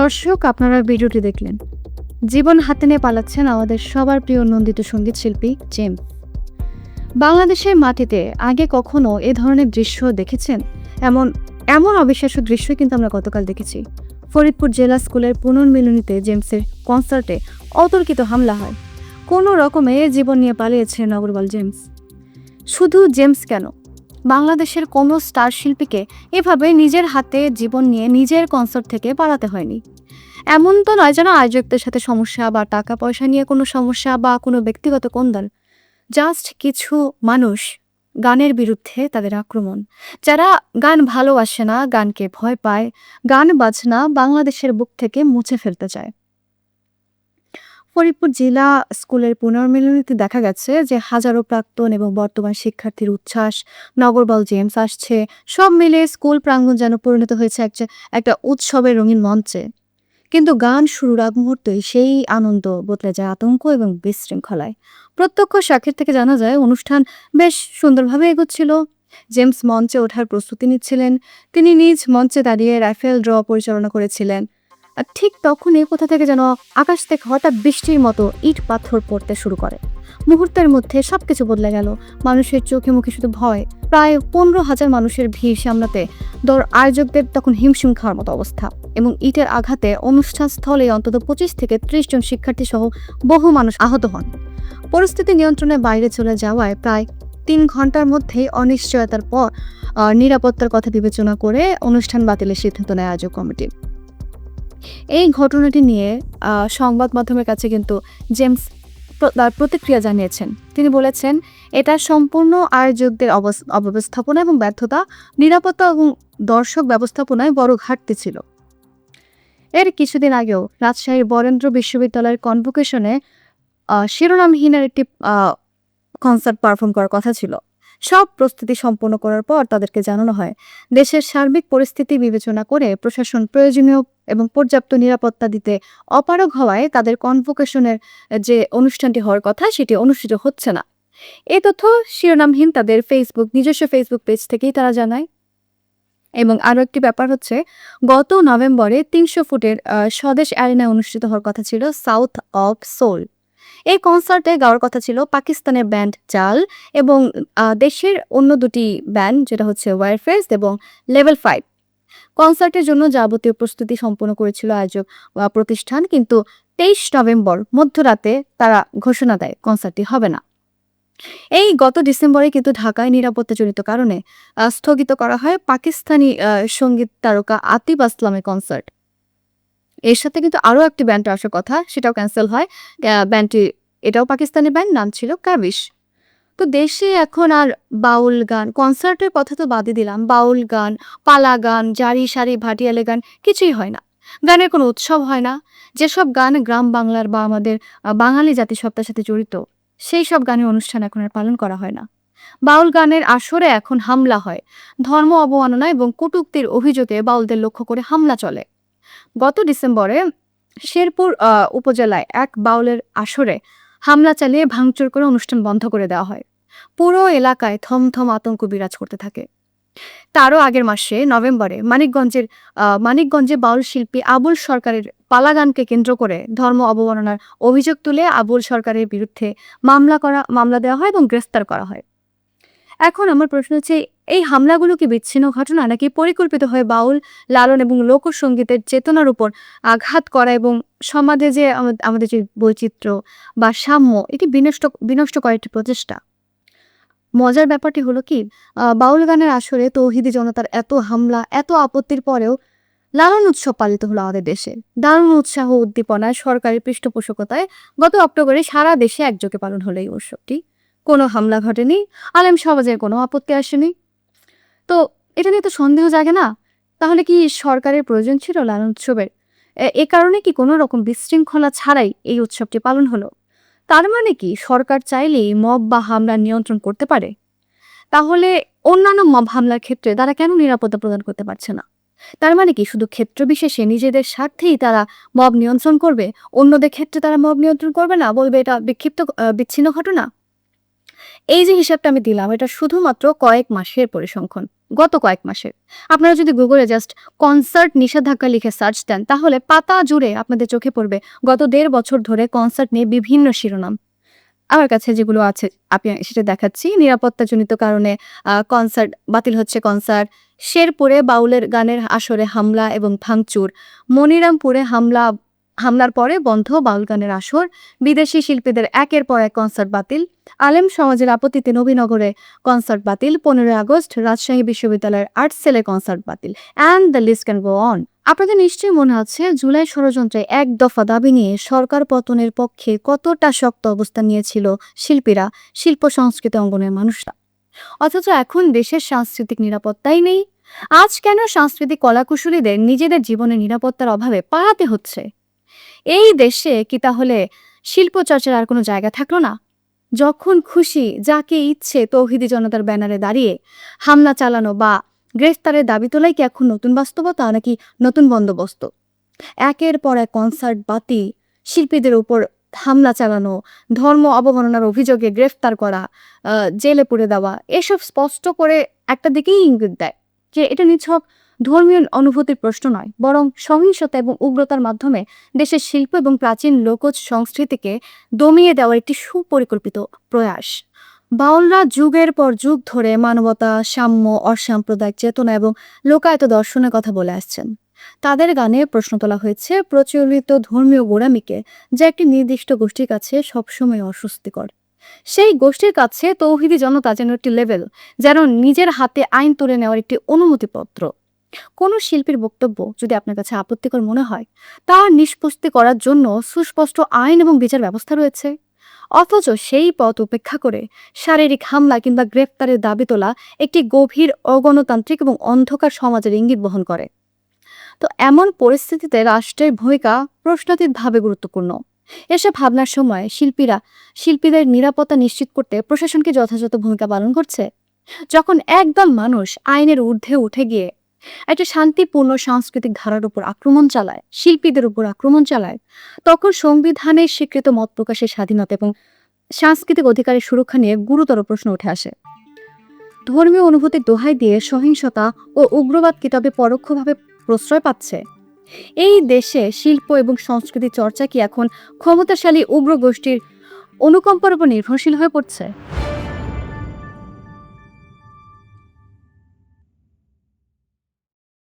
দর্শক, আপনারা ভিডিওটি দেখলেন। জীবন হাতে নিয়ে পালাচ্ছেন আমাদের সবার প্রিয় নন্দিত সংগীত শিল্পী জেম। বাংলাদেশের মাটিতে আগে কখনো এ ধরনের দৃশ্য দেখেছেন? এমন এমন অবিশ্বাস্য দৃশ্য কিন্তু আমরা গতকাল দেখেছি। ফরিদপুর জেলা স্কুলের পুনর্মিলনীতে জেমসের কনসার্টে অতর্কিত হামলা হয়। কোনো রকমে জীবন নিয়ে পালিয়েছে নগরবাল জেমস। শুধু জেমস কেন? বাংলাদেশের কোনো স্টার শিল্পীকে এভাবে নিজের হাতে জীবন নিয়ে নিজের কনসার্ট থেকে পালাতে হয়নি। এমন তো নয় যেন আয়োজকদের সাথে সমস্যা বা টাকা পয়সা নিয়ে কোনো সমস্যা বা কোনো ব্যক্তিগত কোন্দল। জাস্ট কিছু মানুষ গানের বিরুদ্ধে তাদের আক্রমণ। যারা গান ভালোবাসে না, গানকে ভয় পায়, গান বাজনা বাংলাদেশের বুক থেকে মুছে ফেলতে চায়। ফরিদপুর জেলা স্কুলের পুনর্মিলনীতে দেখা গেছে যে হাজারো প্রাক্তন এবং বর্তমান শিক্ষার্থীর উচ্ছ্বাস নগরবল জেমস আসছে, সব মিলে স্কুল প্রাঙ্গণ যেন পরিণত হয়েছে একটা একটা উৎসবের রঙিন মঞ্চে। কিন্তু গান শুরুর আগ মুহূর্তেই সেই আনন্দ বদলে যায় আতঙ্ক এবং বিশৃঙ্খলায়। প্রত্যক্ষ সাক্ষীর থেকে জানা যায়, অনুষ্ঠান বেশ সুন্দরভাবে এগোচ্ছিল। জেমস মঞ্চে ওঠার প্রস্তুতি নিচ্ছিলেন। তিনি নিজ মঞ্চে দাঁড়িয়ে রাইফেল ড্র পরিচালনা করেছিলেন। আর ঠিক তখনই কোথা থেকে যেন আকাশ থেকে হঠাৎ বৃষ্টির মতো ইট পাথর পড়তে শুরু করে। মুহূর্তের মধ্যে সবকিছু বদলে গেল। মানুষের চোখে মুখে শুধু ভয়। প্রায় পনেরো হাজার মানুষের ভিড় সামলাতে দর আয়োজকদের তখন হিমশিম খাওয়ার মতো অবস্থা এবং ইটের আঘাতে অনুষ্ঠান স্থলে অন্তত পঁচিশ থেকে ত্রিশ জন শিক্ষার্থী সহ বহু মানুষ আহত হন। পরিস্থিতি নিয়ন্ত্রণের বাইরে চলে যাওয়ায় প্রায় তিন ঘণ্টার মধ্যেই অনিশ্চয়তার পর নিরাপত্তার কথা বিবেচনা করে অনুষ্ঠান বাতিলের সিদ্ধান্ত নেয় আয়োজক কমিটি। এই ঘটনাটি নিয়ে সংবাদ মাধ্যমের কাছে কিন্তু জেমস তার প্রতিক্রিয়া জানিয়েছেন। তিনি বলেছেন, এটা সম্পূর্ণ আয়োজকদের অব্যবস্থাপনা এবং ব্যর্থতা, নিরাপত্তা এবং দর্শক ব্যবস্থাপনায় বড় ঘাটতি ছিল। এর কিছুদিন আগেও রাজশাহীর বরেন্দ্র বিশ্ববিদ্যালয়ের কনভোকেশনে শিরোনামহীনের একটি কনসার্ট পারফর্ম করার কথা ছিল। সব প্রস্তুতি সম্পন্ন করার পর তাদেরকে জানানো হয়। দেশের সার্বিক পরিস্থিতি বিবেচনা করে প্রশাসন প্রয়োজনীয় এবং পর্যাপ্ত নিরাপত্তা দিতে অপারগ হওয়ায় তাদের কনভোকেশনের যে অনুষ্ঠানটি হওয়ার কথা সেটি অনুষ্ঠিত হচ্ছে না। এই তথ্য শিরোনামহীন তাদের ফেসবুক নিজস্ব ফেসবুক পেজ থেকেই তারা জানায়। এবং আরও একটি ব্যাপার হচ্ছে, গত নভেম্বরে তিনশো ফুটের স্বদেশ অ্যারেনায় অনুষ্ঠিত হওয়ার কথা ছিল সাউথ অফ সোল এই কনসার্টে গাওয়ার কথা ছিল পাকিস্তানের ব্যান্ড জাল এবং দেশের অন্য দুটি ব্যান্ড যেটা হচ্ছে ওয়ারফেস এবং লেভেল ফাইভ কনসার্টের জন্য যাবতীয় প্রস্তুতি সম্পন্ন করেছিল আয়োজক প্রতিষ্ঠান কিন্তু তেইশ নভেম্বর মধ্যরাতে তারা ঘোষণা দেয় কনসার্টটি হবে না। এই গত ডিসেম্বরে কিন্তু ঢাকায় নিরাপত্তাজনিত কারণে স্থগিত করা হয় পাকিস্তানি সংগীত তারকা আতিফ আসলামের কনসার্ট এর সাথে কিন্তু আরও একটি ব্যান্ড আসার কথা, সেটাও ক্যান্সেল হয়। ব্যান্ডটি এটাও পাকিস্তানি ব্যান্ড নাম ছিল কাবিশ তো দেশে এখন আর বাউল গান কনসার্টের কথা তো বাদই দিলাম। বাউল গান, পালা গান, জারি সারি ভাটিয়ালে গান, কিছুই হয় না। গানের কোনো উৎসব হয় না। যেসব গান গ্রাম বাংলার বা আমাদের বাঙালি জাতিসত্তার সাথে জড়িত, সেই সব গানের অনুষ্ঠান এখন আর পালন করা হয় না। বাউল গানের আসরে এখন হামলা হয়। ধর্ম অবমাননা এবং কটূক্তির অভিযোগে বাউলদের লক্ষ্য করে হামলা চলে। গত ডিসেম্বরে শেরপুর উপজেলায় এক বাউলের আসরে হামলা চালিয়ে ভাঙচুর করে অনুষ্ঠান বন্ধ করে দেওয়া হয়। পুরো এলাকায় থমথম আতঙ্ক বিরাজ করতে থাকে। তারও আগের মাসে নভেম্বরে মানিকগঞ্জের মানিকগঞ্জে বাউল শিল্পী আবুল সরকারের পালাগানকে কেন্দ্র করে ধর্ম অবমাননার অভিযোগ তুলে আবুল সরকারের বিরুদ্ধে মামলা করা, মামলা দেওয়া হয় এবং গ্রেফতার করা হয়। এখন আমার প্রশ্ন হচ্ছে, এই হামলাগুলো কি বিচ্ছিন্ন ঘটনা নাকি পরিকল্পিত হয়ে বাউল লালন এবং লোকসঙ্গীতের চেতনার উপর আঘাত করা এবং সমাজে যে আমাদের যে বৈচিত্র্য বা সাম্য, এটি বিনষ্ট বিনষ্ট করার একটি প্রচেষ্টা? মজার ব্যাপারটি হলো কি বাউল গানের আসরে তৌহিদি জনতার এত হামলা, এত আপত্তির পরেও লালন উৎসব পালিত হলো আমাদের দেশে। দারুণ উৎসাহ উদ্দীপনায় সরকারি পৃষ্ঠপোষকতায় গত অক্টোবরে সারা দেশে একযোগে পালন হলো এই উৎসবটি। কোনো হামলা ঘটেনি, আলেম সমাজের কোনো আপত্তি আসেনি। তো এটা নিয়ে তো সন্দেহ জাগে না? তাহলে কি সরকারের প্রয়োজন ছিল লালন উৎসবের? এ- কারণে কি কোনো রকম বিশৃঙ্খলা ছাড়াই এই উৎসবটি পালন হলো? তার মানে কি সরকার চাইলেই মব বা হামলা নিয়ন্ত্রণ করতে পারে? তাহলে অন্যান্য মব হামলার ক্ষেত্রে তারা কেন নিরাপত্তা প্রদান করতে পারছে না? তার মানে কি শুধু ক্ষেত্র বিশেষে নিজেদের স্বার্থেই তারা মব নিয়ন্ত্রণ করবে, অন্যদের ক্ষেত্রে তারা মব নিয়ন্ত্রণ করবে না বলবে এটা বিক্ষিপ্ত বিচ্ছিন্ন ঘটনা? এই যে হিসাবটা আমি দিলাম, এটা শুধুমাত্র কয়েক মাসের পরিসংখ্যান, গত কয়েক মাসে আপনারা যদি গুগলে জাস্ট কনসার্ট নিষেধাজ্ঞা লিখে সার্চ দেন, তাহলে পাতা জুড়ে আপনাদের চোখে পড়বে গত দেড় বছর ধরে কনসার্ট নিয়ে বিভিন্ন শিরোনাম। আমার কাছে যেগুলো আছে আপনি সেটা দেখাচ্ছি। নিরাপত্তাজনিত কারণে কনসার্ট বাতিল হচ্ছে কনসার্ট শেরপুরে বাউলের গানের আসরে হামলা এবং ভাঙচুর, মনিরামপুরে হামলা হামলার পরে বন্ধ বাউল গানের আসর। বিদেশি শিল্পীদের একের পর এক কনসার্ট বাতিল। আলেম সমাজের আপত্তিতে নবীনগরে কনসার্ট বাতিল। পনেরোই আগস্ট রাজশাহী বিশ্ববিদ্যালয়ের আর্ট সেলে কনসার্ট বাতিল। And the list can go on আপনাদের নিশ্চয়ই মনে আছে, জুলাই ষড়যন্ত্রে এক দফা দাবি নিয়ে সরকার পতনের পক্ষে কতটা শক্ত অবস্থান নিয়েছিল শিল্পীরা, শিল্প সংস্কৃতি অঙ্গনের মানুষরা। অথচ এখন দেশের সাংস্কৃতিক নিরাপত্তাই নেই। আজ কেন সাংস্কৃতিক কলাকুশলীদের নিজেদের জীবনের নিরাপত্তার অভাবে পালাতে হচ্ছে? এই দেশে কি তাহলে শিল্পচর্চার আর কোনো জায়গা থাকল না? যখন খুশি যাকে ইচ্ছে তৌহিদি জনতার ব্যানারে দাঁড়িয়ে হামলা চালানো বা গ্রেফতারের দাবি তোলাই কি এখন নতুন বাস্তবতা নাকি নতুন বন্দোবস্ত? একের পর এক কনসার্ট বাতি, শিল্পীদের উপর হামলা চালানো, ধর্ম অবমাননার অভিযোগে গ্রেফতার করা জেলে পুড়ে দেওয়া, এসব স্পষ্ট করে একটা দিকেই ইঙ্গিত দেয় যে এটা নিছক ধর্মীয় অনুভূতির প্রশ্ন নয়, বরং সহিংসতা এবং উগ্রতার মাধ্যমে দেশের শিল্প এবং প্রাচীন লোকজ সংস্কৃতিকে দমিয়ে দেওয়ার একটি সুপরিকল্পিত প্রয়াস। বাউলরা যুগের পর যুগ ধরে মানবতা, সাম্য, অসাম্প্রদায়িক চেতনা এবং লোকায়ত দর্শনের কথা বলে আসছেন। তাদের গানে প্রশ্ন তোলা হয়েছে, প্রচলিত ধর্মীয় গোড়ামিকে যা একটি নির্দিষ্ট গোষ্ঠীর কাছে সবসময় অস্বস্তিকর। সেই গোষ্ঠীর কাছে তৌহিদি জনতা যেন একটি লেভেল যেন নিজের হাতে আইন তুলে নেওয়ার একটি অনুমতিপত্র। কোনো শিল্পীর বক্তব্য যদি আপনার কাছে আপত্তিকর মনে হয়, তা নিষ্পত্তি করার জন্য সুস্পষ্ট আইন এবং বিচার ব্যবস্থা রয়েছে। অথচ সেই পথ উপেক্ষা করে শারীরিক হামলা কিংবা গ্রেফতারের দাবি তোলা একটি গভীর অগণতান্ত্রিক এবং অন্ধকার সমাজের ইঙ্গিত বহন করে। তো এমন পরিস্থিতিতে রাষ্ট্রের ভূমিকা প্রশ্নাতীতভাবে গুরুত্বপূর্ণ। এসব ভাবনার সময় শিল্পীরা, শিল্পীদের নিরাপত্তা নিশ্চিত করতে প্রশাসনকে যথাযথ ভূমিকা পালন করছে। যখন একদল মানুষ আইনের ঊর্ধ্বে উঠে গিয়ে একটা শান্তিপূর্ণ সাংস্কৃতিক ধারার উপর আক্রমণ চালায়, শিল্পীদের উপর আক্রমণ চালায়, তখন সংবিধানের স্বীকৃত মত প্রকাশের স্বাধীনতা এবং সাংস্কৃতিক অধিকারের সুরক্ষা নিয়ে গুরুতর প্রশ্ন উঠে আসে। ধর্মীয় অনুভূতির দোহাই দিয়ে সহিংসতা ও উগ্রবাদ কি তবে পরোক্ষভাবে প্রশ্রয় পাচ্ছে। এই দেশে শিল্প এবং সংস্কৃতি চর্চা কি এখন ক্ষমতাশালী উগ্র গোষ্ঠীর অনুকম্পার উপর নির্ভরশীল হয়ে পড়ছে?